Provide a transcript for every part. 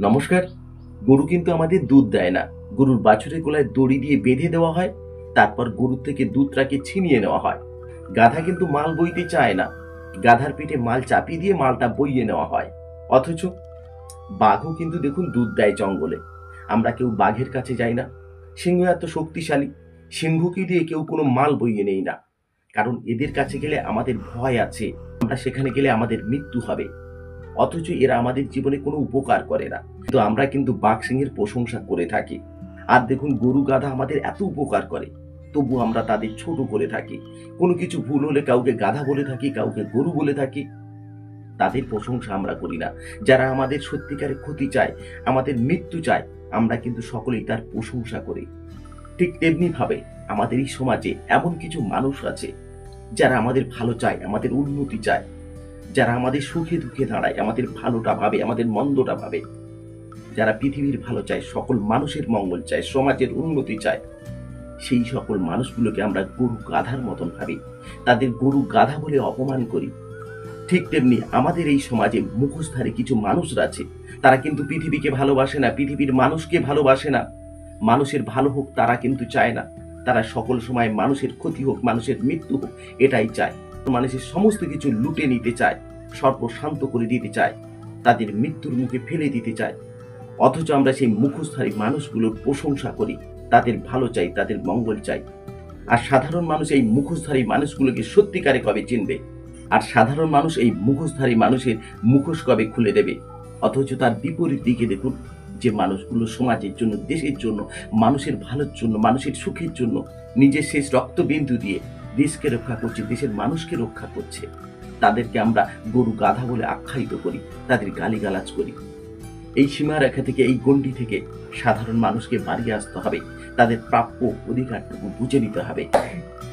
নমস্কার। গরু কিন্তু আমাদের দুধ দেয় না। গরুর বাছুরের গলায় দড়ি দিয়ে বেঁধে দেওয়া হয়, তারপর গরুর থেকে দুধটাকে ছিনিয়ে নেওয়া হয়। গাধা কিন্তু মাল বইতে চায় না। গাধার পেটে মাল চাপিয়ে দিয়ে মালটা বইয়ে নেওয়া হয়। অথচ বাঘও কিন্তু দেখুন দুধ দেয় জঙ্গলে। আমরা কেউ বাঘের কাছে যাই না। সিংহ এত শক্তিশালী, সিংহকে দিয়ে কেউ কোনো মাল বইয়ে নেই না। কারণ এদের কাছে গেলে আমাদের ভয় আছে। আমরা সেখানে গেলে আমাদের মৃত্যু হবে। অথচ এরা আমাদের জীবনে কোনো উপকার করে না। কিন্তু আমরা কিন্তু বাঘ সিংহের প্রশংসা করে থাকি। আর দেখুন, গরু গাধা আমাদের এত উপকার করে, তবু আমরা তাদের ছোট করে থাকি। কোনো কিছু ভুল হলে কাউকে গাধা বলে থাকি, কাউকে গরু বলে থাকি। তাদের প্রশংসা আমরা করি না। যারা আমাদের সত্যিকারে ক্ষতি চায়, আমাদের মৃত্যু চায়, আমরা কিন্তু সকলেই তার প্রশংসা করি। ঠিক তেমনি ভাবে আমাদের এই সমাজে এমন কিছু মানুষ আছে, যারা আমাদের ভালো চায়, আমাদের উন্নতি চায়। যারা আমাদের সুখে দুঃখে দাঁড়ায়, আমাদের ভালোটা ভাবে, আমাদের মন্দটা ভাবে, যারা পৃথিবীর ভালো চায়, সকল মানুষের মঙ্গল চায়, সমাজের উন্নতি চায়, সেই সকল মানুষগুলোকে আমরা গরু গাধার মতন ভাবি। তাদের গরু গাধা বলে অপমান করি। ঠিক তেমনি আমাদের এই সমাজে মুখোশধারী কিছু মানুষরা আছে, তারা কিন্তু পৃথিবীকে ভালোবাসে না, পৃথিবীর মানুষকে ভালোবাসে না। মানুষের ভালো হোক, তারা কিন্তু চায় না। তারা সকল সময় মানুষের ক্ষতি হোক, মানুষের মৃত্যু হোক, এটাই চায়। মানুষের সমস্ত কিছু লুটে নিতে চায়, সর্বশান্ত করে দিতে চায়, তাদের মৃত্যুর মুখে ফেলে দিতে চায়। অথচ আমরা সেই মুখোশধারী মানুষগুলোর প্রশংসা করি, তাদের ভালো চাই, তাদের মঙ্গল চাই। আর সাধারণ মানুষ এই মুখোশধারী মানুষগুলোকে সত্যিকারে কবে চিনবে? আর সাধারণ মানুষ এই মুখোশধারী মানুষের মুখোশ কবে খুলে দেবে? অথচ তার বিপরীত দিকে দেখুন, যে মানুষগুলো সমাজের জন্য, দেশের জন্য, মানুষের ভালোর জন্য, মানুষের সুখের জন্য, নিজের শেষ রক্তবিন্দু দিয়ে দেশকে রক্ষা করছে, দেশের মানুষকে রক্ষা করছে। তাদেরকে আমরা গরু গাধা বলে আখ্যায়িত করি, তাদের গালিগালাজ করি। এই সীমারেখা থেকে, এই গণ্ডি থেকে সাধারণ মানুষকে বাড়িয়ে আসতে হবে। তাদের প্রাপ্য অধিকারটুকু বুঝে নিতে হবে।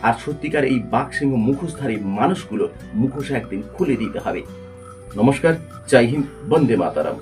আর সত্যিকার এই বাঘ সিংহ মুখোশধারী মানুষগুলোর মুখোশ একদিন খুলে দিতে হবে। নমস্কার, জয় হিন্দ, বন্দে মাতারাম।